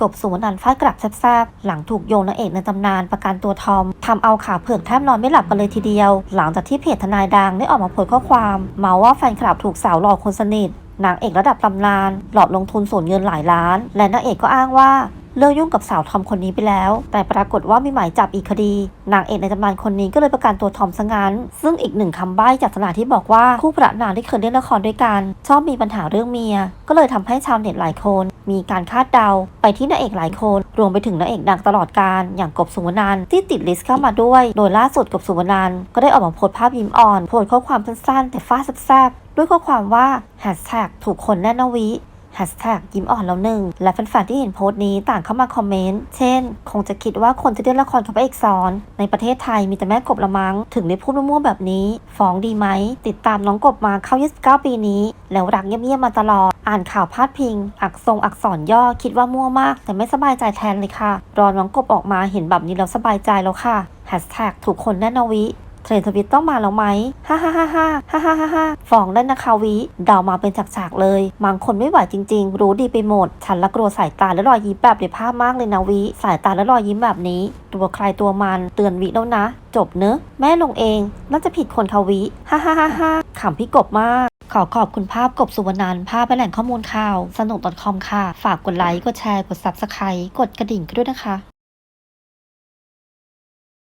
กบสุวรรณันฟาดกลับแซบๆหลังถูกโยงนางเอกในตำนานประกันตัวทอมทำเอาขาเผือกแทบนอนไม่หลับกันเลยทีเดียว หลังจากที่เพจทนายดังได้ออกมาโพสข้อความเมาว่าแฟนคลับถูกสาวหลอกคนสนิทนางเอกระดับตำนาน หลอกลงทุนสูญเงินหลายล้าน และนางเอกก็อ้างว่า เลิกยุ่งกับสาวทอมคนนี้ไปแล้ว แต่ปรากฏว่ามีหมายจับอีกคดี นางเอกในตำนานคนนี้ก็เลยประกันตัวทอมซะงั้น ซึ่งอีกหนึ่งคำใบ้จากสนาที่บอกว่าคู่พระนางที่เคยเล่นละครด้วยกัน ชอบมีปัญหาเรื่องเมีย ก็เลยทำให้ชาวเน็ตหลายคน มีการคาดเดา ไปที่นางเอกหลายคน รวมไปถึงนางเอกดังตลอดการอย่างกบสุวรรณันที่ติดลิสต์เข้ามาด้วย โดยล่าสุดกบสุวรรณันก็ได้ออกมาโพสภาพยิ้มอ่อนโพสข้อความสั้นๆแต่ฟาดแซ่บด้วยข้อความว่าแฮชแท็กถูกคนแน่นวิ แฮชแท็กยิ้มอ่อนแล้วหนึ่งและแฟนๆที่เห็นโพสต์นี้ต่างเข้ามาคอมเมนต์ เช่น คงจะคิดว่าคนที่เล่นละครกับพระเอกสอน ในประเทศไทยมีแต่แม่กบละมัง้งถึงได้พูดมั่วๆแบบนี้ฟ้องดีไหม ติดตามน้องกบมาเข้า 29 ปีนี้ แล้วรักเงียบๆมาตลอด อ่านข่าวพาดพิง อักทรงอักษรย่อคิดว่ามั่วมาก แต่ไม่สบายใจแทนเลยค่ะ รอน้องกบออกมาเห็นแบบนี้แล้วสบายใจแล้วค่ะแฮชแท็กถูกคนแน่นวิ เทรนทวิตต้องมาแล้วไหมฮ่าฮ่าฮ่าฮ่าฮ่าฮ่าฮ่าฮ่าฟ้องได้นะคะวิเดามาเป็นฉากๆเลยบางคนไม่ไหวจริง ๆ รู้ดีไปหมด ฉันละกลัวสายตาและรอยยิ้มแบบในภาพมากเลยนะวิสายตาและรอยยิ้มแบบนี้ ตัวใครตัวมันเตือนวิแล้วนะ จบเนอะแม่ลงเองน่าจะผิดคนค่ะวิฮ่าฮ่าฮ่าฮ่าขำพี่กบมากขอขอบคุณภาพกบสุวรรณันภาพและแหล่งข้อมูลข่าว สนุก .com ค่ะ ฝากกดไลค์ กดแชร์ กด subscribe กดกระดิ่งกันด้วยนะคะ